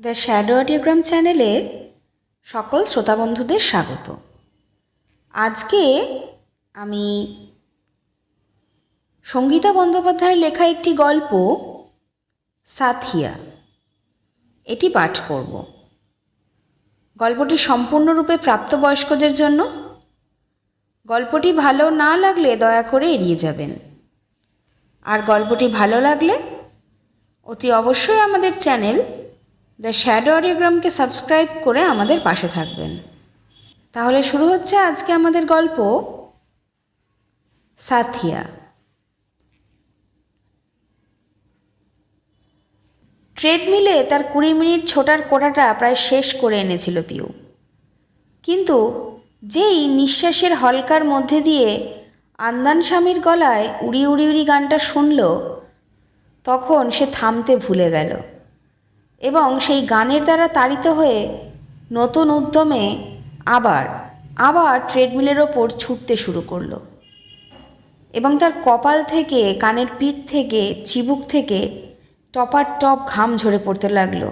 The shadow অডিওগ্রাম চ্যানেলে সকল শ্রোতা বন্ধুদের স্বাগত। আজকে আমি সঙ্গীতা বন্দ্যোপাধ্যায়ের লেখা একটি গল্প, সাথিয়া, এটি পাঠ করব। গল্পটি সম্পূর্ণরূপে প্রাপ্তবয়স্কদের জন্য। গল্পটি ভালো না লাগলে দয়া করে এড়িয়ে যাবেন। আর গল্পটি ভালো লাগলে অতি অবশ্যই আমাদের চ্যানেল দ্য শ্যাডো অডিওগ্রামকে সাবস্ক্রাইব করে আমাদের পাশে থাকবেন। তাহলে শুরু হচ্ছে আজকে আমাদের গল্প, সাথিয়া। ট্রেডমিলে তার কুড়ি মিনিট ছোটার কোটাটা প্রায় শেষ করে এনেছিল পিউ। কিন্তু যেই নিঃশ্বাসের হলকার মধ্যে দিয়ে আন্দান স্বামীর গলায় উড়ি উড়ি উড়ি গানটা শুনল, তখন সে থামতে ভুলে গেল। এবং সেই গানের দ্বারা তাড়িত হয়ে নতুন উদ্যমে আবার আবার ট্রেডমিলের ওপর ছুটতে শুরু করল। এবং তার কপাল থেকে, কানের পিঠ থেকে, চিবুক থেকে টপার টপ ঘাম ঝরে পড়তে লাগল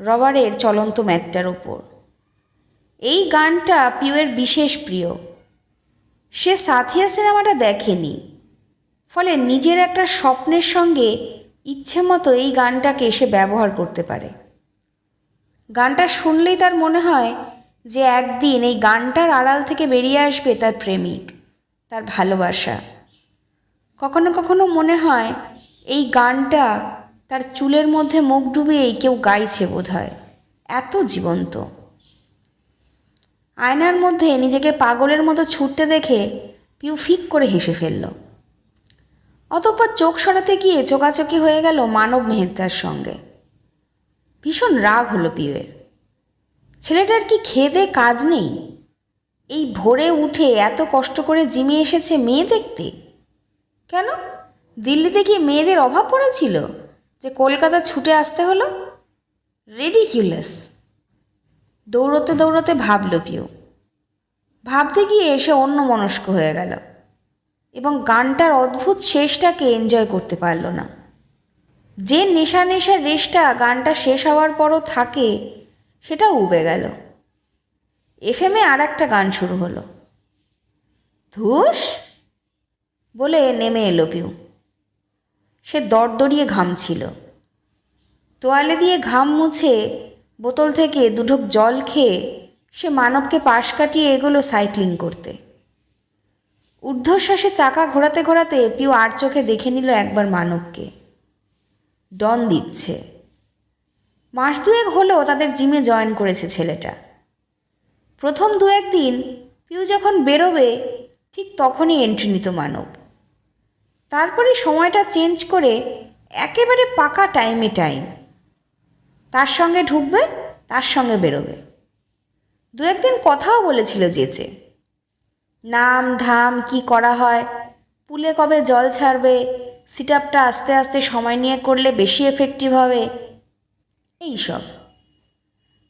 রবারের চলন্ত ম্যাটটার ওপর। এই গানটা পিউয়ের বিশেষ প্রিয়। সে সাথিয়া সিনেমাটা দেখেনি। ফলে নিজের একটা স্বপ্নের সঙ্গে ইচ্ছে মতো এই গানটাকে সে ব্যবহার করতে পারে। গানটা শুনলেই তার মনে হয় যে একদিন এই গানটার আড়াল থেকে বেরিয়ে আসবে তার প্রেমিক, তার ভালোবাসা। কখনো কখনো মনে হয় এই গানটা তার চুলের মধ্যে মুখ ডুবিয়েই কেউ গাইছে বোধ হয় এত জীবন্ত। আয়নার মধ্যে নিজেকে পাগলের মতো ছুটতে দেখে পিউ ফিক করে হেসে ফেলল। অতঃপর চোখ সরাতে গিয়ে চোকাচোকি হয়ে গেল মানব মেহতার সঙ্গে। ভীষণ রাগ হলো পিউয়ের। ছেলেটার কি খেদে কাজ নেই? এই ভোরে উঠে এত কষ্ট করে জিমে এসেছে মেয়ে দেখতে? কেন? দিল্লিতে কি মেয়েদের অভাব পড়েছিল যে কলকাতা ছুটে আসতে হলো? রেডিকিউলাস দৌড়তে দৌড়তে ভাবল পিউ। ভাবতে গিয়ে এসে অন্য মনস্ক হয়ে গেল। গানটার অদ্ভুত শেষটাকে এনজয় করতে পারল না। যে নেশা নেশার রেশটা গানটা শেষ হওয়ার পরও থাকে সেটা উবে গেল। এফএমে আর একটা গান শুরু হলো। ধুস! বলে নেমে এলো পিউ। সে দরদরিয়ে ঘামছিল তোয়ালে দিয়ে ঘাম মুছে বোতল থেকে দুঢোক জল খেয়ে সে মানবকে পাশ কাটিয়ে এগোলো সাইক্লিং করতে। ঊর্ধ্বশ্বাসে চাকা ঘোরাতে ঘোরাতে পিউ আর চোখে দেখে নিল একবার মানবকে। ডন দিচ্ছে। মাস দুয়েক হলো তাদের জিমে জয়েন করেছে ছেলেটা। প্রথম দু একদিন পিউ যখন বেরোবে, ঠিক তখনই এন্ট্রি নিত মানব। তারপরে সময়টা চেঞ্জ করে একেবারে পাকা টাইমে টাইম তার সঙ্গে ঢুকবে, তার সঙ্গে বেরোবে। দু একদিন কথাও বলেছিল যেচে নাম, ধাম, কি করা হয়? পুলে কবে জল ছাড়বে? সিট আপটা আস্তে আস্তে সময় নিয়ে করলে বেশি এফেক্টিভ হবে। এই সব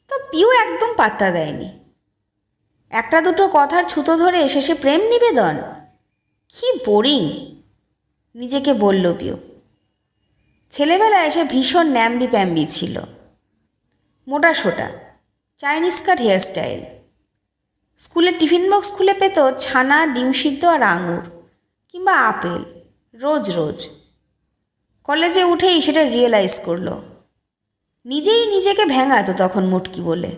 তো পিউ একদম পাত্তা দেয়নি। একটা দুটো কথার ছুতো ধরে শেষে প্রেম নিবেদন? কি বোরিং নিজেকে বলল পিউ। ছেলেবেলায় এসে ভীষণ ন্যাম্বি প্যাম্বি ছিল। মোটা সোটা চাইনিজ কাট হেয়ারস্টাইল স্কুলে টিফিন বক্স খুলে পেত ছানা, ডিম সিদ্ধ আর আঙুর, কিংবা আপেল, রোজ রোজ। কলেজে উঠেই সেটা রিয়েলাইজ করল। নিজেই নিজেকে ভেঙাতো তখন মুটকি বলে।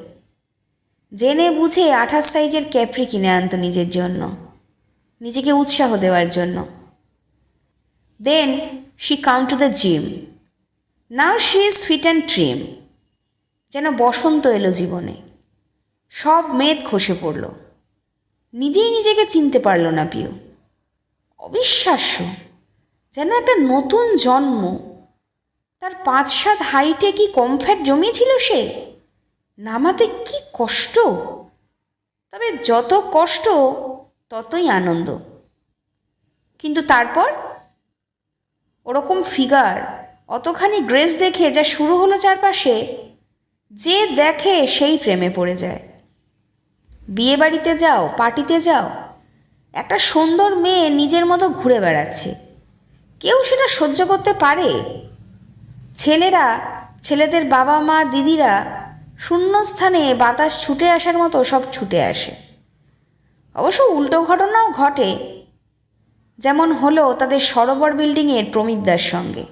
জেনে বুঝে আঠাশ সাইজের ক্যাপ্রি কিনে আনতো নিজের জন্য, নিজেকে উৎসাহ দেওয়ার জন্য। Then she come to the gym now she is fit and trim যেন বসন্ত এলো জীবনে। সব মেদ খসে পড়ল। নিজেই নিজেকে চিনতে পারল না পিউ। অবিশ্বাস্য। যেন একটা নতুন জন্ম। তার পাঁচ সাত হাইটে কি কম ফ্যাট জমিয়েছিল সে? নামাতে কি কষ্ট? তবে যত কষ্ট, ততই আনন্দ। কিন্তু তারপর? ওরকম ফিগার, অতখানি গ্রেস দেখে যা শুরু হলো চারপাশে, যে দেখে সেই প্রেমে পড়ে যায়। বিয়ে বাড়িতে যাও, পার্টিতে যাও। একটা সুন্দর মেয়ে নিজের মতো ঘুরে বেড়াচ্ছে। কেউ সেটা সহ্য করতে পারে। ছেলেরা, ছেলেদের বাবা মা দিদিরা শূন্যস্থানে বাতাস ছুটে আসার মতো সব ছুটে আসে। অবশ্য উল্টো ঘটনাও ঘটে। যেমন হলো তাদের সরোবর বিল্ডিংয়ের প্রমিতদার সঙ্গে।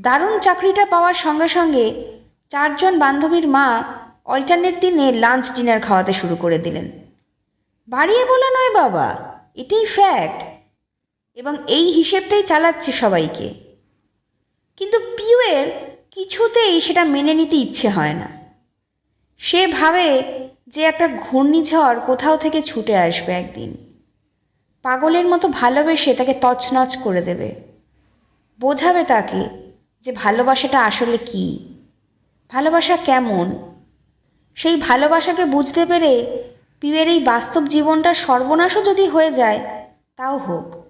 দারুণ চাকরিটা পাওয়ার সঙ্গে সঙ্গে চারজন বান্ধবীর মা অল্টারনেট দিনে লাঞ্চ, ডিনার খাওয়াতে শুরু করে দিলেন। বাড়িয়ে বলে নয় বাবা, এটাই ফ্যাক্ট এবং এই হিসেবটাই চালাচ্ছে সবাইকে। কিন্তু পিউয়ের কিছুতেই সেটা মেনে নিতে ইচ্ছে হয় না। সে ভাবে যে একটা ঘূর্ণিঝড় কোথাও থেকে ছুটে আসবে একদিন। পাগলের মতো ভালোবেসে তাকে তছনছ করে দেবে। বোঝাবে তাকে যে ভালোবাসাটা আসলে কি? ভালোবাসা কেমন? সেই ভালোবাসাকে বুঝতে পেরে পিউয়ের এই বাস্তব জীবনটা সর্বনাশও যদি হয়ে যায়, তাও হোক।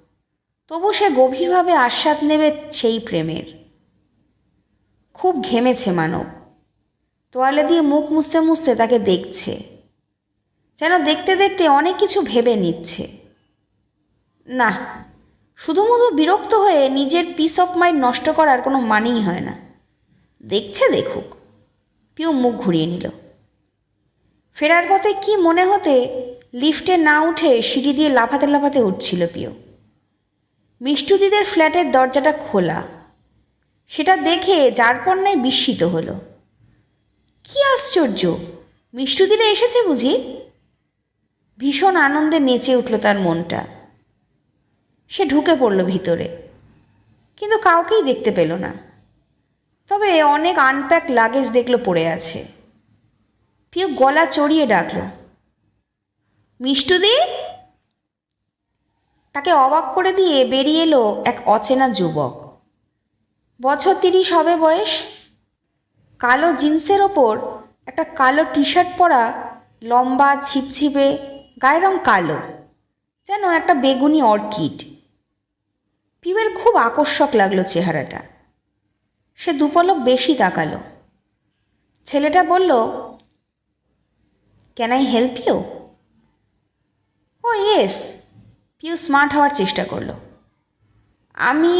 তবু সে গভীরভাবে আস্বাদ নেবে সেই প্রেমের। খুব ঘেমেছে মানব। তোয়ালে দিয়ে মুখ মুছতে মুছতে তাকে দেখছে। যেন দেখতে দেখতে অনেক কিছু ভেবে নিচ্ছে। না, শুধুমুধু বিরক্ত হয়ে নিজের পিস অফ মাইন্ড নষ্ট করার কোনো মানেই হয় না। দেখছে, দেখুক। পিউ মুখ ঘুরিয়ে নিল। ফেরার পথে কি মনে হতে লিফটে না উঠে সিঁড়ি দিয়ে লাফাতে লাফাতে উঠছিল পিউ মিষ্টুদিদের ফ্ল্যাটের দরজাটা খোলা। সেটা দেখে যার পণ্যায় বিস্মিত হলো। কি আশ্চর্য! মিষ্টুদিরা এসেছে বুঝি? ভীষণ আনন্দে নেচে উঠল তার মনটা। সে ঢুকে পড়ল ভিতরে, কিন্তু কাউকেই দেখতে পেল না। তবে অনেক আনপ্যাক লাগেজ দেখল পড়ে আছে। পিউ গলা চড়িয়ে ডাকল। মিষ্টুদি? তাকে অবাক করে দিয়ে বেরিয়ে এলো এক অচেনা যুবক। বছর তিরিশ হবে বয়স। কালো জিন্সের ওপর একটা কালো টি শার্ট পরা, লম্বা, ছিপছিপে, গায়ের রং কালো, যেন একটা বেগুনি অর্কিড। পিউয়ের খুব আকর্ষক লাগল চেহারাটা। সে দুপলক বেশি তাকালো। ছেলেটা বলল can I help you oh yes Piu smart হওয়ার চেষ্টা করল। আমি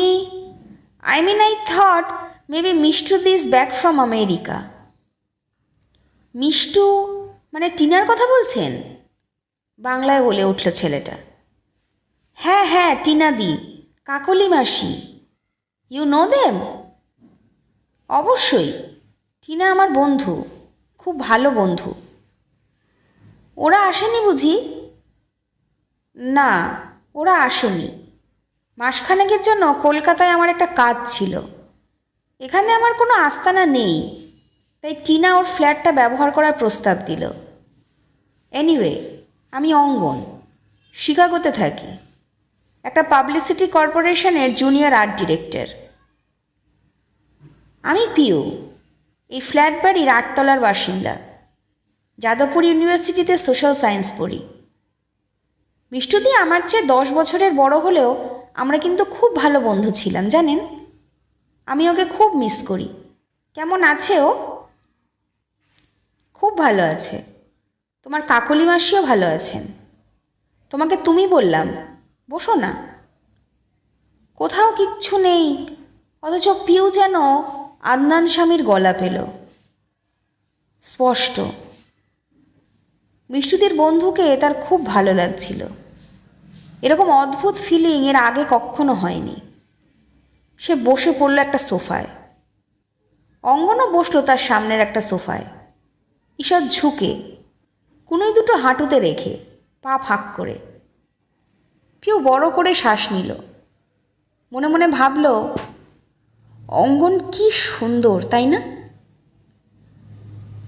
I mean I thought maybe Mishtu this back from America Mishtu মানে টিনার কথা বলছেন? বাংলায় বলে উঠল ছেলেটা। হ্যাঁ হ্যাঁ টিনা দি, কাকলি মাসি। ইউ নো দেম অবশ্যই। টিনা আমার বন্ধু, খুব ভালো বন্ধু। ওরা আসেনি বুঝি? না, ওরা আসেনি। মাসখানেকের জন্য কলকাতায় আমার একটা কাজ ছিল। এখানে আমার কোনো আস্তানা নেই। তাই টিনা ওর ফ্ল্যাটটা ব্যবহার করার প্রস্তাব দিল। এনিওয়ে আমি অঙ্গন, শিকাগোতে থাকি। একটা পাবলিসিটি কর্পোরেশনের জুনিয়র আর্ট ডিরেক্টর। আমি পিউ, এই ফ্ল্যাট বাড়ির আটতলার বাসিন্দা। যাদবপুর ইউনিভার্সিটিতে সোশ্যাল সায়েন্স পড়ি। মিষ্টুদি আমার চেয়ে দশ বছরের বড় হলেও আমরা কিন্তু খুব ভালো বন্ধু ছিলাম, জানেন? আমি ওকে খুব মিস করি। কেমন আছে ও? খুব ভালো আছে। তোমার কাকলি মাসিও ভালো আছেন। তোমাকে তুমি বললাম, বসো না। কোথাও কিচ্ছু নেই, অথচ পিউ যেন আদনান স্বামীর গলা পেল। স্পষ্ট। মিষ্টুদের বন্ধুকে তার খুব ভালো লাগছিল। এরকম অদ্ভুত ফিলিং এর আগে কখনো হয়নি। সে বসে পড়ল একটা সোফায়। অঙ্গনও বসল তার সামনের একটা সোফায়। ঈষৎ ঝুঁকে, কুনোই দুটো হাঁটুতে রেখে পা ফাঁক করে। পিউ বড় করে শ্বাস নিল। মনে মনে ভাবল, অঙ্গন কি সুন্দর, তাই না?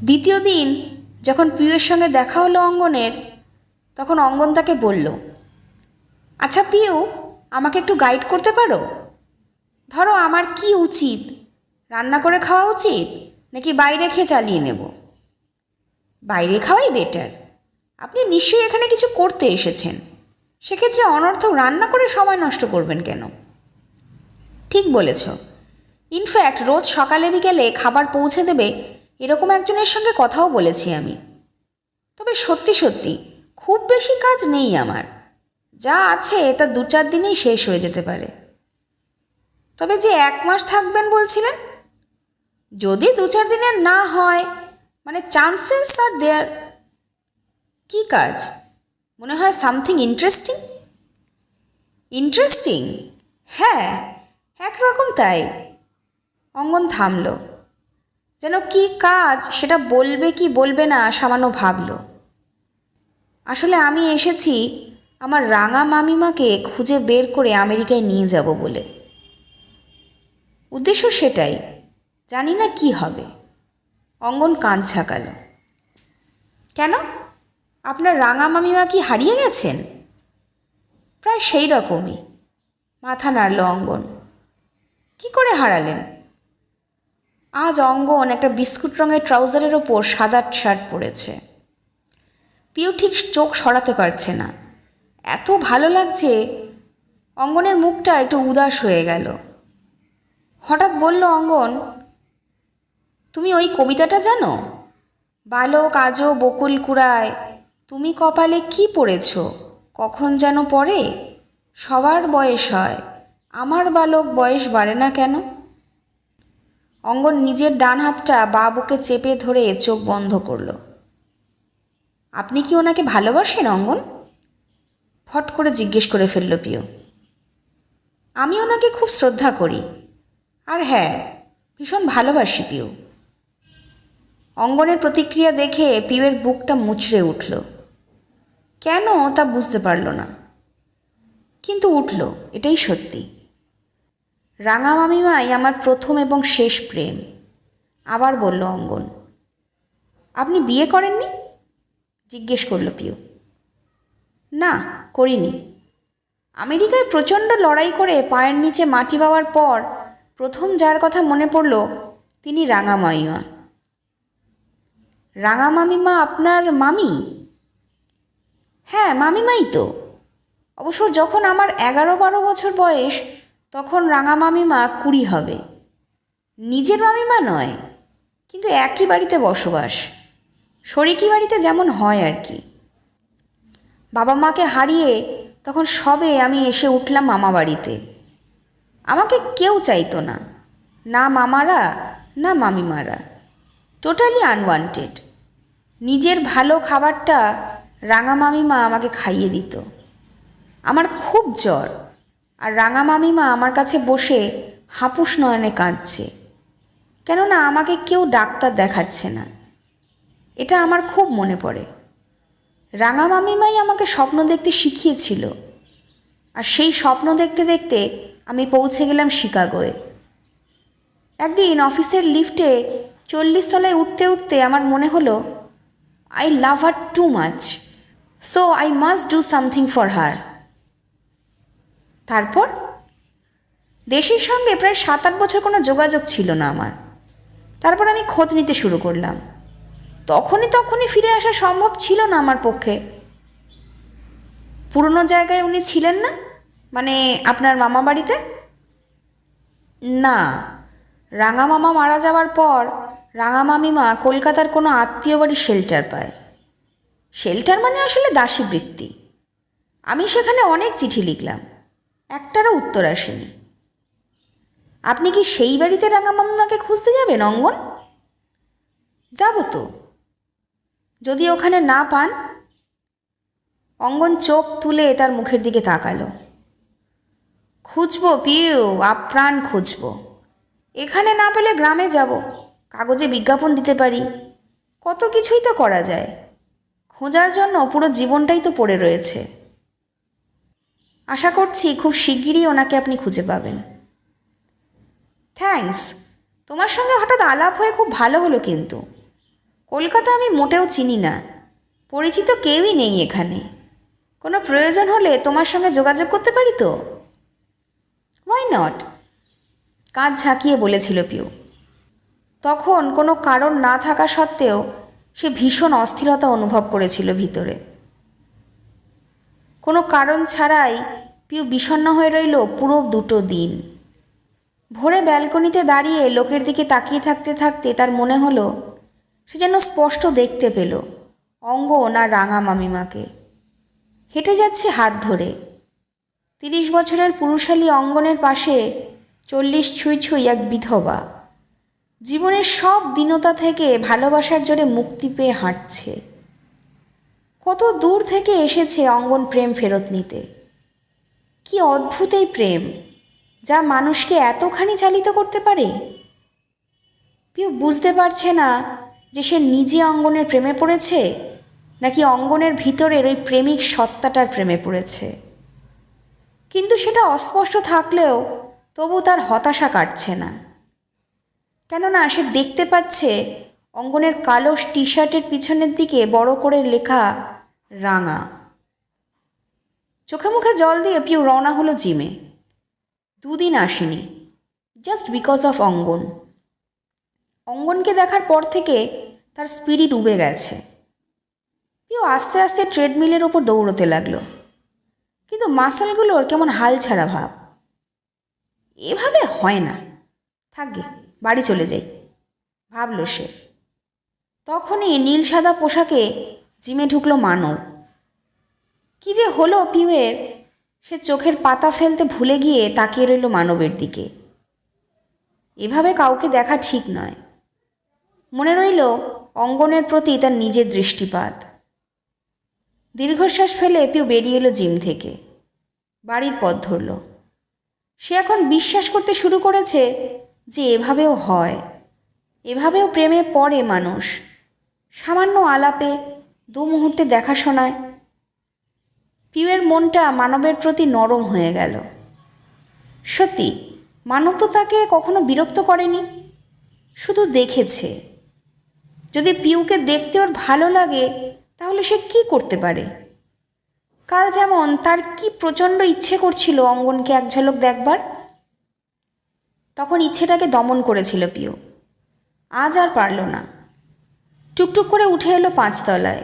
দ্বিতীয় দিন যখন পিউয়ের সঙ্গে দেখা হলো অঙ্গনের, তখন অঙ্গন তাকে বলল আচ্ছা পিউ আমাকে একটু গাইড করতে পারো? ধরো আমার কি উচিত? রান্না করে খাওয়া উচিত? নাকি বাইরে খেয়ে চালিয়ে নেব? বাইরে খাওয়াই বেটার আপনি নিশ্চয়ই এখানে কিছু করতে এসেছেন। সেক্ষেত্রে অনর্থক রান্না করে সময় নষ্ট করবেন কেন? ঠিক বলেছ। ইনফ্যাক্ট রোজ সকালে বিকেলে খাবার পৌঁছে দেবে এরকম একজনের সঙ্গে কথাও বলেছি আমি। তবে সত্যি সত্যি, খুব বেশি কাজ নেই আমার। যা আছে তা দু চার দিনেই শেষ হয়ে যেতে পারে। তবে যে এক মাস থাকবেন বলছিলেন? যদি দু চার দিনের না হয় মানে চান্সেস আর দেয়ার কি কাজ? মনে হয় সামথিং ইন্টারেস্টিং ইন্টারেস্টিং হ্যাঁ একরকম তাই। অঙ্গন থামল। যেন কি কাজ সেটা বলবে কি বলবে না সামান্য ভাবল। আসলে আমি এসেছি আমার রাঙা মামিমাকে খুঁজে বের করে আমেরিকায় নিয়ে যাব বলে। উদ্দেশ্য সেটাই, জানি না কি হবে। অঙ্গন কান ছাকাল কেন? আপনার রাঙা মামিমা কি হারিয়ে গেছেন? প্রায় সেই রকমই, মাথা নাড়ল অঙ্গন। কি করে হারালেন? আজ অঙ্গন একটা বিস্কুট রঙের ট্রাউজারের ওপর সাদা শার্ট পরেছে। পিউ ঠিক চোখ সরাতে পারছে না। এত ভালো লাগছে, অঙ্গনের মুখটা একটু উদাস হয়ে গেল। হঠাৎ বলল, অঙ্গন, তুমি ওই কবিতাটা জানো? বালক আজও বকুল কুড়ায়, তুমি কপালে কি পড়েছ? কখন যেন পড়ে? সবার বয়স হয়, আমার বালক বয়স বাড়ে না কেন? অঙ্গন নিজের ডান হাতটা বা বুকে চেপে ধরে চোখ বন্ধ করল। আপনি কি ওনাকে ভালোবাসেন, অঙ্গন? ফট করে জিজ্ঞেস করে ফেলল পিও আমি ওনাকে খুব শ্রদ্ধা করি। আর হ্যাঁ ভীষণ ভালোবাসি পিউ। অঙ্গনের প্রতিক্রিয়া দেখে পিউয়ের বুকটা মুচড়ে উঠল। কেন তা বুঝতে পারল না? কিন্তু উঠল, এটাই সত্যি। রাঙা মামিমাই আমার প্রথম এবং শেষ প্রেম। আবার বলল অঙ্গন, আপনি বিয়ে করেননি? জিজ্ঞেস করল পিউ। না, করিনি। আমেরিকায় প্রচণ্ড লড়াই করে পায়ের নিচে মাটি পাওয়ার পর প্রথম যার কথা মনে পড়ল তিনি রাঙা মামিমা রাঙা মামিমা আপনার মামি? হ্যাঁ মামিমাই তো। অবশ্য যখন আমার এগারো বারো বছর বয়স তখন রাঙা মামিমা কুড়ি হবে। নিজের মামিমা নয়, কিন্তু একই বাড়িতে বসবাস। শরিকি বাড়িতে যেমন হয় আর কি। বাবা মাকে হারিয়ে তখন সবে আমি এসে উঠলাম মামা বাড়িতে। আমাকে কেউ চাইতো না না মামারা, না মামিমারা। টোটালি আনওয়ান্টেড নিজের ভালো খাবারটা রাঙা মামিমা আমাকে খাইয়ে দিত। আমার খুব জ্বর। আর রাঙা মামিমা আমার কাছে বসে হাপুস নয়নে কাঁদছে। কেননা আমাকে কেউ ডাক্তার দেখাচ্ছে না। এটা আমার খুব মনে পড়ে। রাঙা মামিমাই আমাকে স্বপ্ন দেখতে শিখিয়েছিল। আর সেই স্বপ্ন দেখতে দেখতে আমি পৌঁছে গেলাম শিকাগোয়। একদিন অফিসের লিফটে চল্লিশ তলায় উঠতে উঠতে আমার মনে হলো, I love her too much, so I must do something for her. তারপর? দেশের সঙ্গে প্রায় সাত, আট বছর কোনো যোগাযোগ ছিল না আমার। তারপর আমি খোঁজ নিতে শুরু করলাম। তখনই তখনই ফিরে আসা সম্ভব ছিল না আমার পক্ষে। পুরনো জায়গায় উনি ছিলেন না? মানে আপনার মামা বাড়িতে? না। রাঙা মামা মারা যাওয়ার পর রাঙা মামিমা কলকাতার কোনো আত্মীয় বাড়ির শেল্টার পায়। শেল্টার মানে আসলে দাসী বৃত্তি। আমি সেখানে অনেক চিঠি লিখলাম। একটারও উত্তর আসেনি। আপনি কি সেই বাড়িতে রাঙা মামিমাকে খুঁজতে যাবেন, অঙ্গন? যাব তো। যদি ওখানে না পান, অঙ্গন চোখ তুলে তার মুখের দিকে তাকালো। খুঁজবো, পিউ, আপ্রাণ খুঁজবো। এখানে না পেলে গ্রামে যাব, কাগজে বিজ্ঞাপন দিতে পারি। কত কিছুই তো করা যায়। খোঁজার জন্য পুরো জীবনটাই তো পড়ে রয়েছে। আশা করছি খুব শিগগিরই ওনাকে আপনি খুঁজে পাবেন। থ্যাঙ্কস তোমার সঙ্গে হঠাৎ আলাপ হয়ে খুব ভালো হলো কিন্তু। কলকাতা আমি মোটেও চিনি না। পরিচিত কেউই নেই এখানে। কোনো প্রয়োজন হলে তোমার সঙ্গে যোগাযোগ করতে পারি তো? ওয়াই নট কাঁধ ঝাঁকিয়ে বলেছিল পিউ। তখন কোনো কারণ না থাকা সত্ত্বেও সে ভীষণ অস্থিরতা অনুভব করেছিল ভিতরে। কোনো কারণ ছাড়াই পিউ বিষণ্ণ হয়ে রইল পুরো দুটো দিন। ভোরে ব্যালকনিতে দাঁড়িয়ে লোকের দিকে তাকিয়ে থাকতে থাকতে তার মনে হলো, সে যেন স্পষ্ট দেখতে পেল অঙ্গ না রাঙা মামিমাকে। হেঁটে যাচ্ছে হাত ধরে। তিরিশ বছরের পুরুষালী অঙ্গনের পাশে চল্লিশ ছুঁই ছুঁই এক বিধবা। জীবনের সব দীনতা থেকে ভালোবাসার জোরে মুক্তি পেয়ে হাঁটছে। কত দূর থেকে এসেছে অঙ্গন প্রেম ফেরত নিতে? কি অদ্ভুত এই প্রেম, যা মানুষকে এতখানি চালিত করতে পারে? পিউ বুঝতে পারছে না যে সে নিজে অঙ্গনের প্রেমে পড়েছে, নাকি অঙ্গনের ভিতরের ওই প্রেমিক সত্তাটার প্রেমে পড়েছে। কিন্তু সেটা অস্পষ্ট থাকলেও তবু তার হতাশা কাটছে না। কেননা সে দেখতে পাচ্ছে অঙ্গনের কালো টি শার্টের পিছনের দিকে বড় করে লেখা রাঙা। চোখে মুখে জল দিয়ে পিউ রওনা হলো জিমে। দুদিন আসেনি জাস্ট বিকজ অফ অঙ্গন। অঙ্গনকে দেখার পর থেকে তার স্পিরিট উবে গেছে। পিউ আস্তে আস্তে ট্রেডমিলের ওপর দৌড়তে লাগল। কিন্তু মাসালগুলোর কেমন হাল ছাড়া ভাব। এভাবে হয় না। থাকবে বাড়ি চলে যাই। ভাবল সে। তখনই নীল সাদা পোশাকে জিমে ঢুকলো মানব কি যে হলো পিউয়ের? সে চোখের পাতা ফেলতে ভুলে গিয়ে তাকিয়ে রইল মানবের দিকে। এভাবে কাউকে দেখা ঠিক নয়। মনে রইল অঙ্গনের প্রতি তার নিজের দৃষ্টিপাত। দীর্ঘশ্বাস ফেলে পিউ বেরিয়ে এলো জিম থেকে। বাড়ির পথ ধরল। সে এখন বিশ্বাস করতে শুরু করেছে যে এভাবেও হয়। এভাবেও প্রেমে পড়ে মানুষ। সামান্য আলাপে দু মুহূর্তে দেখাশোনায় পিউয়ের মনটা মানবের প্রতি নরম হয়ে গেল। সত্যি, মানব তো তাকে কখনো বিরক্ত করেনি, শুধু দেখেছে। যদি পিউকে দেখতে ওর ভালো লাগে, তাহলে সে কি করতে পারে? কাল যেমন তার কি প্রচণ্ড ইচ্ছে করছিল অঙ্গনকে এক ঝলক দেখবার, তখন ইচ্ছেটাকে দমন করেছিল পিউ। আজ আর পারল না। টুকটুক করে উঠে এলো পাঁচতলায়।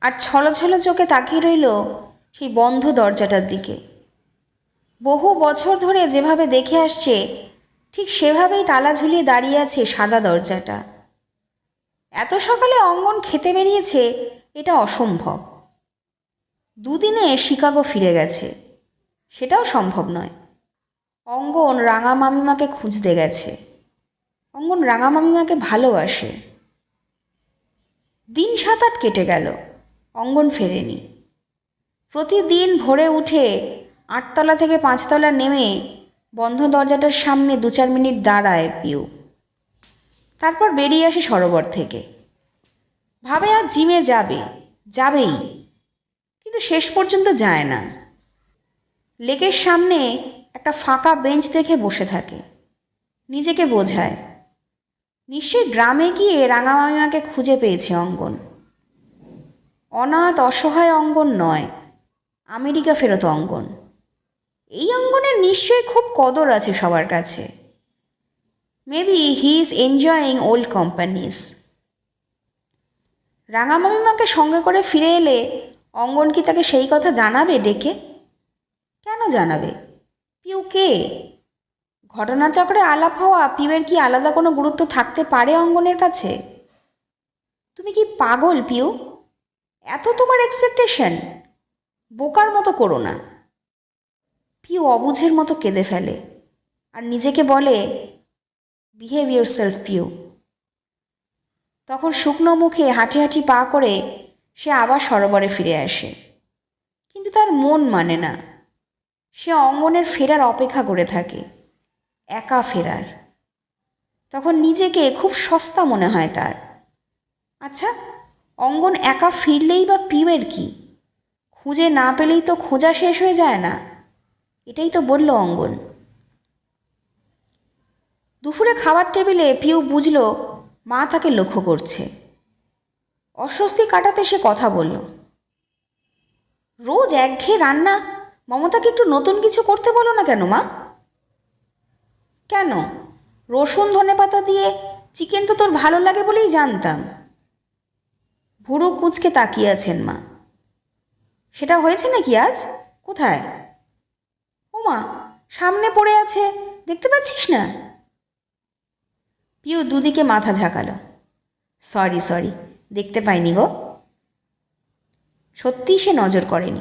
আর ছলছল চোখে তাকিয়ে রইল সেই বন্ধ দরজাটার দিকে। বহু বছর ধরে যেভাবে দেখে আসছে, ঠিক সেভাবেই তালা ঝুলিয়ে দাঁড়িয়ে আছে সাদা দরজাটা। এত সকালে অঙ্গন খেতে বেরিয়েছে, এটা অসম্ভব। দুদিনে শিকাগো ফিরে গেছে, সেটাও সম্ভব নয়। অঙ্গন রাঙা মামিমাকে খুঁজতে গেছে। অঙ্গন রাঙা মামিমাকে ভালোবাসে। দিন সাত আট কেটে গেল। অঙ্গন ফেরেনি। প্রতিদিন ভোরে উঠে আটতলা থেকে পাঁচতলা নেমে বন্ধ দরজাটার সামনে দু চার মিনিট দাঁড়ায় পিউ। তারপর বেরিয়ে আসে সরোবর থেকে। ভাবে আর জিমে যাবে, যাবেই, কিন্তু শেষ পর্যন্ত যায় না। লেকের সামনে একটা ফাঁকা বেঞ্চ দেখে বসে থাকে। নিজেকে বোঝায়। নিশ্চয়ই গ্রামে গিয়ে রাঙামামিমাকে খুঁজে পেয়েছে অঙ্গন। অনাথ অসহায় অঙ্গন নয়, আমেরিকা ফেরত অঙ্গন। এই অঙ্গনের নিশ্চয়ই খুব কদর আছে সবার কাছে। Maybe he is enjoying old companies রাঙামামিমাকে সঙ্গে করে ফিরে এলে অঙ্গন কি তাকে সেই কথা জানাবে, ডেকে? কেন জানাবে? পিউ কে? ঘটনাচক্রে আলাপ হওয়া পিউয়ের কি আলাদা কোনো গুরুত্ব থাকতে পারে অঙ্গনের কাছে? তুমি কি পাগল পিউ? এত তোমার এক্সপেকটেশন বোকার মতো করো না। পিউ অবুঝের মতো কেঁদে ফেলে আর নিজেকে বলে বিহেভ ইউর সেলফ পিউ তখন শুকনো মুখে হাঁটি হাঁটি পা করে সে আবার সরোবরে ফিরে আসে। কিন্তু তার মন মানে না। সে অঙ্গনের ফেরার অপেক্ষা করে থাকে, একা ফেরার। তখন নিজেকে খুব সস্তা মনে হয় তার। আচ্ছা অঙ্গন একা ফিরলেই বা পিউয়ের কি? খুঁজে না পেলেই তো খোঁজা শেষ হয়ে যায় না। এটাই তো বলল অঙ্গন। দুপুরে খাবার টেবিলে পিউ বুঝল, মা তাকে লক্ষ্য করছে। অস্বস্তি কাটাতে সে কথা বলল, রোজ একঘেয়ে রান্না? মমতাকে একটু নতুন কিছু করতে বলো না কেন, মা? কেন? রসুন ধনে পাতা দিয়ে চিকেন তো তোর ভালো লাগে বলেই জানতাম। ভুরু কুঁচকে তাকিয়ে আছেন মা। সেটা হয়েছে নাকি আজ? কোথায়? ও মা সামনে পড়ে আছে, দেখতে পাচ্ছিস না? পিউ দুদিকে মাথা ঝাঁকালো। সরি সরি, দেখতে পাইনি গো। সত্যিই সে নজর করেনি।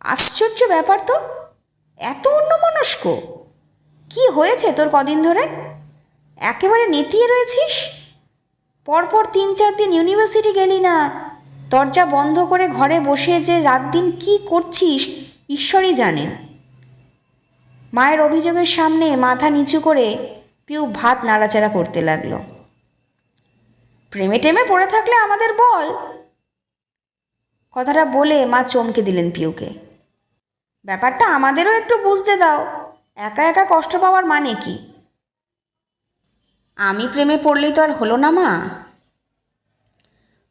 আশ্চর্য ব্যাপার তো, এত অন্যমনস্ক। কি হয়েছে তোর কদিন ধরে? একেবারে নেতিয়ে রয়েছিস? পরপর তিন চার দিন ইউনিভার্সিটি গেলি না। দরজা বন্ধ করে ঘরে বসে যে রাত দিন কী করছিস, ঈশ্বরই জানেন মায়ের অভিযোগের সামনে মাথা নিচু করে পিউ ভাত নাড়াচাড়া করতে লাগল। প্রেমে টেমে পড়ে থাকলে আমাদের বল। কথাটা বলে মা চমকে দিলেন পিউকে। ব্যাপারটা আমাদেরও একটু বুঝতে দাও। একা একা কষ্ট পাওয়ার মানে কি? আমি প্রেমে পড়লেই তো আর হলো না মা।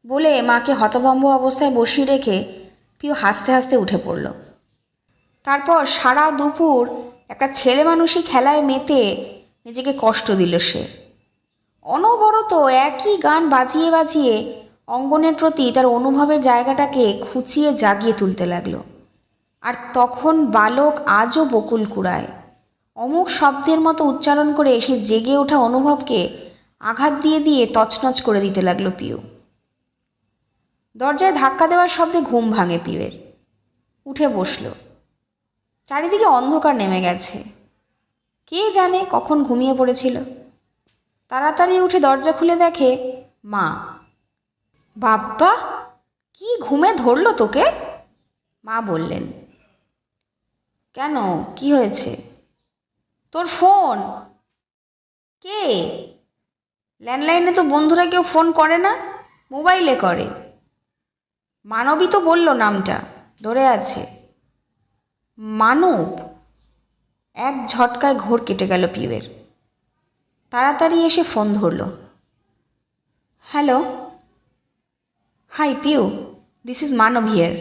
বলে মাকে হতভম্ব অবস্থায় বসিয়ে রেখে পিউ হাসতে হাসতে উঠে পড়ল। তারপর সারা দুপুর একটা ছেলে মানুষই খেলায় মেতে নিজেকে কষ্ট দিল সে। অনবরত একই গান বাজিয়ে বাজিয়ে অঙ্গনের প্রতি তার অনুভবের জায়গাটাকে খুঁচিয়ে জাগিয়ে তুলতে লাগল। আর তখন বালক আজও বকুল কুড়ায়। অমুক শব্দের মতো উচ্চারণ করে সে জেগে ওঠা অনুভবকে আঘাত দিয়ে দিয়ে তছনছ করে দিতে লাগল পিউ। দরজায় ধাক্কা দেওয়ার শব্দে ঘুম ভাঙে পিউয়ের। উঠে বসল। চারিদিকে অন্ধকার নেমে গেছে। কে জানে কখন ঘুমিয়ে পড়েছিল। তাড়াতাড়ি উঠে দরজা খুলে দেখে মা। বাব্বা কি ঘুমে ধরলো তোকে? মা বললেন। কেন? কি হয়েছে? তোর ফোন? কে? ল্যান্ডলাইনে তো বন্ধুরা কেউ ফোন করে না, মোবাইলে করে। মানবী তো বলল নামটা, ধরে আছে। মানব? এক ঝটকায় ঘোর কেটে গেল পিউয়ের। তাড়াতাড়ি এসে ফোন ধরল। Hello? Hi Piu, this is Manab here.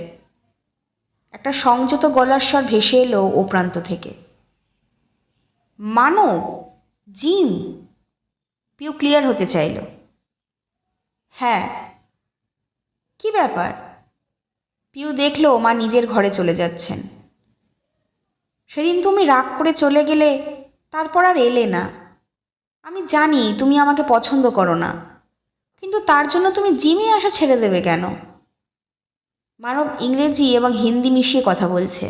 একটা সংযত গলার স্বর ভেসে এলো ও প্রান্ত থেকে। মানব জিম পিউ ক্লিয়ার হতে চাইল। হ্যাঁ। কি ব্যাপার? পিউ দেখল মা নিজের ঘরে চলে যাচ্ছেন। সেদিন তুমি রাগ করে চলে গেলে তারপর আর এলে না। আমি জানি তুমি আমাকে পছন্দ করো না, কিন্তু তার জন্য তুমি জিমে আসা ছেড়ে দেবে কেন? মানব ইংরেজি এবং হিন্দি মিশিয়ে কথা বলছে।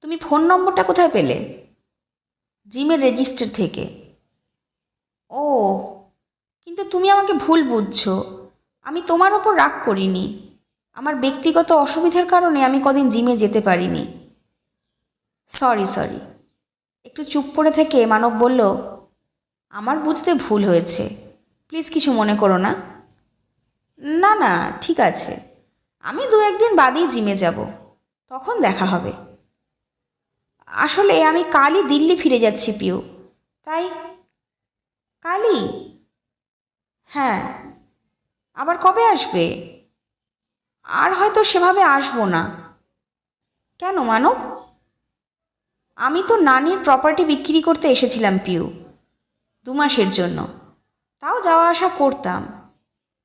তুমি ফোন নম্বরটা কোথায় পেলে? জিমের রেজিস্টার থেকে। ও, কিন্তু তুমি আমাকে ভুল বুঝছ। আমি তোমার ওপর রাগ করিনি। আমার ব্যক্তিগত অসুবিধার কারণে আমি কদিন জিমে যেতে পারিনি। Sorry sorry. একটু চুপ করে থেকে মানব বলল, আমার বুঝতে ভুল হয়েছে। প্লিজ কিছু মনে করো না। না না, ঠিক আছে। আমি দু একদিন বাদেই জিমে যাব। তখন দেখা হবে। আসলে আমি কালই দিল্লি ফিরে যাচ্ছি, পিউ। তাই? কালই? হ্যাঁ। আবার কবে আসবে? আর হয়তো সেভাবে আসব না। কেন, মানব? আমি তো নানির প্রপার্টি বিক্রি করতে এসেছিলাম, পিউ, দু মাসের জন্য। তাও যাওয়া আসা করতাম।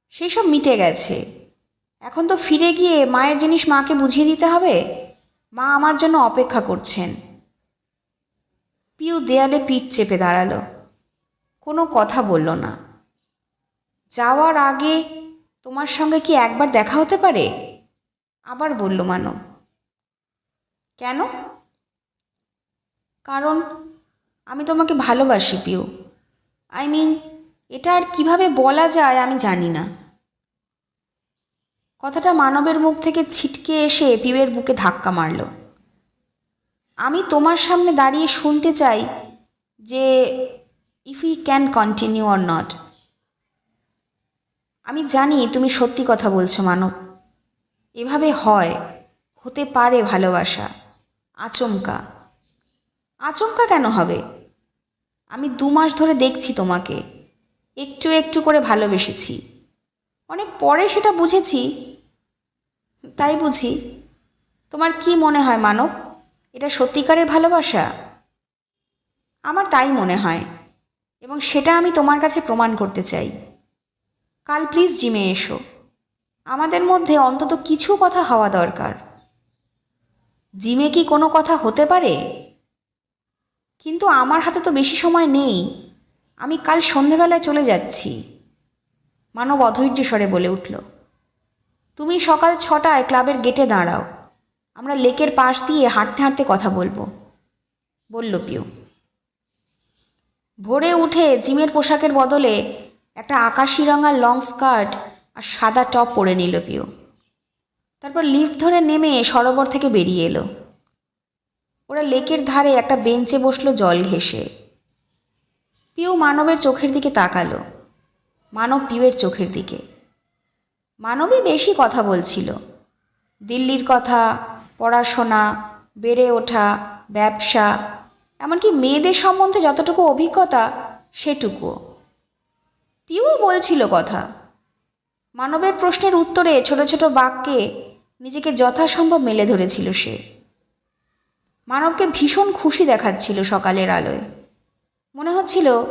সেই সব মিটে গেছে। এখন তো ফিরে গিয়ে মায়ের জিনিস মাকে বুঝিয়ে দিতে হবে? মা আমার জন্য অপেক্ষা করছেন। পিউ দেয়ালে পিঠ চেপে দাঁড়াল। কোনো কথা বলল না। যাওয়ার আগে তোমার সঙ্গে কি একবার দেখা হতে পারে? আবার বলল মানো কেন? কারণ আমি তোমাকে ভালোবাসি পিউ। আই মিন, এটা আর কীভাবে বলা যায় আমি জানি না। কথাটা মানবের মুখ থেকে ছিটকে এসে পিউয়ের বুকে ধাক্কা মারল। আমি তোমার সামনে দাঁড়িয়ে শুনতে চাই যে if you can continue or not আমি জানি তুমি সত্যি কথা বলছো, মানব। এভাবে হয়, হতে পারে ভালোবাসা, আচমকা। আচমকা কেন হবে? আমি দু মাস ধরে দেখছি তোমাকে, একটু একটু করে ভালোবেসেছি। অনেক পরে সেটা বুঝেছি, তাই বুঝি। তোমার কি মনে হয়, মানব? এটা সত্যিকারের ভালোবাসা? আমার তাই মনে হয়। এবং সেটা আমি তোমার কাছে প্রমাণ করতে চাই। কাল প্লিজ জিমে এসো। আমাদের মধ্যে অন্তত কিছু কথা হওয়া দরকার। জিমে কি কোনো কথা হতে পারে? কিন্তু আমার হাতে তো বেশি সময় নেই। আমি কাল সন্ধেবেলায় চলে যাচ্ছি। মানব অধৈর্য স্বরে বলে উঠল, তুমি সকাল ছটায় ক্লাবের গেটে দাঁড়াও। আমরা লেকের পাশ দিয়ে হাঁটতে হাঁটতে কথা বলব। বলল পিউ। ভোরে উঠে জিমের পোশাকের বদলে একটা আকাশি রঙা লং স্কার্ট আর সাদা টপ পরে নিল পিউ। তারপর লিফট ধরে নেমে সরোবর থেকে বেরিয়ে এলো। ওরা লেকের ধারে একটা বেঞ্চে বসল জল ঘেঁষে। পিউ মানবের চোখের দিকে তাকালো। মানব পিউয়ের চোখের দিকে। মানবই বেশি কথা বলছিল। দিল্লির কথা পড়াশোনা, বেড়ে ওঠা, ব্যবসা, এমনকি মেয়েদের সম্বন্ধে যতটুকু অভিজ্ঞতা, সেটুকুও। পিউও বলছিল কথা। মানবের প্রশ্নের উত্তরে ছোট ছোট বাক্যে নিজেকে যথাসম্ভব মেলে ধরেছিল সে। মানবকে ভীষণ খুশি দেখাচ্ছিল সকালের আলোয়। মনে হচ্ছিল,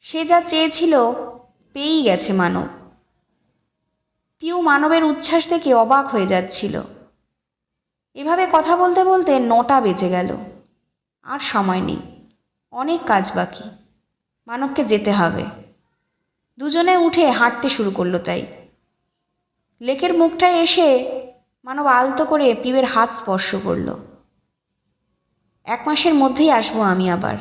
সে যা চেয়েছিল পেয়েই গেছে মানব। পিউ মানবের উচ্ছ্বাস দেখে অবাক হয়ে যাচ্ছিল। এভাবে কথা বলতে বলতে নটা বেজে গেল। আর সময় নেই। অনেক কাজ বাকি। মানবকে যেতে হবে। দুজনে উঠে হাঁটতে শুরু করল তাই। লেকের মুখটায় এসে মানব আলতো করে পিউয়ের হাত স্পর্শ করল। এক মাসের মধ্যেই আসব আমি আবার।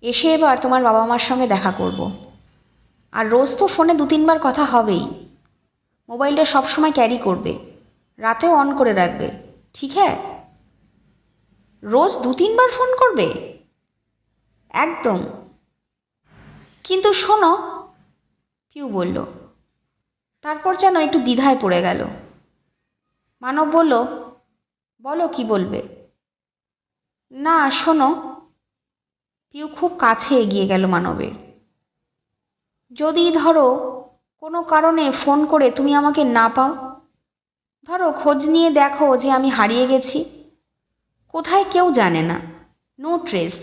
এসে এবার তোমার বাবা মার সঙ্গে দেখা করব। আর রোজ তো ফোনে দু তিনবার কথা হবেই। মোবাইলটা সবসময় ক্যারি করবে। রাতেও অন করে রাখবে। ঠিক হ্যাঁ? রোজ দু তিনবার ফোন করবে? একদম। কিন্তু শোনো, পিউ বলল, তারপর যেন একটু দ্বিধায় পড়ে গেল। মানব বলল, বলো কি বলবে? না, শোনো, পিউ খুব কাছে এগিয়ে গেল মানবের। যদি ধরো কোনো কারণে ফোন করে তুমি আমাকে না পাও ধরো, খোঁজ নিয়ে দেখো যে আমি হারিয়ে গেছি। কোথায় কেউ জানে না। নো ট্রেস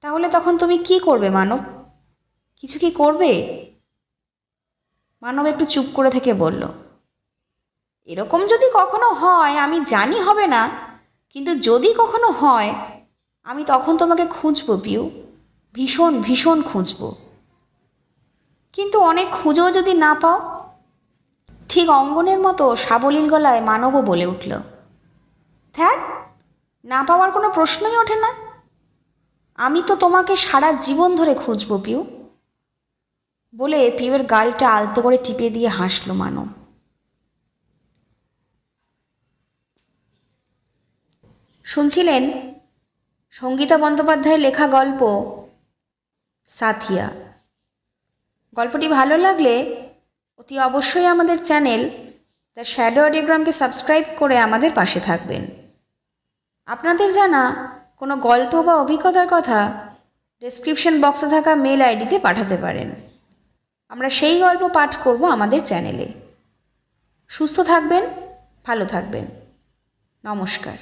তাহলে তখন তুমি কি করবে, মানব? কিছু কি করবে? মানব একটু চুপ করে থেকে বলল, এরকম যদি কখনো হয়, আমি জানি হবে না। কিন্তু যদি কখনো হয়, আমি তখন তোমাকে খুঁজবো, পিউ। ভীষণ ভীষণ খুঁজবো। কিন্তু অনেক খুঁজেও যদি না পাও ঠিক অঙ্গনের মতো সাবলীল গলায় মানবও বলে উঠল থ্যাক না পাওয়ার কোনো প্রশ্নই ওঠে না। আমি তো তোমাকে সারা জীবন ধরে খুঁজবো, পিউ। বলে পিউয়ের গালটা আলতো করে টিপে দিয়ে হাসলো মানব। শুনছিলেন? সঙ্গীতা বন্দ্যোপাধ্যায়ের লেখা গল্প সাথিয়া। গল্পটি ভালো লাগলে অতি অবশ্যই আমাদের চ্যানেল দ্য শ্যাডো অডিওগ্রামকে সাবস্ক্রাইব করে আমাদের পাশে থাকবেন। আপনাদের জানা কোনো গল্প বা অভিজ্ঞতার কথা ডেসক্রিপশন বক্সে থাকা মেল আইডিতে পাঠাতে পারেন। আমরা সেই গল্প পাঠ করব আমাদের চ্যানেলে। সুস্থ থাকবেন, ভালো থাকবেন। নমস্কার।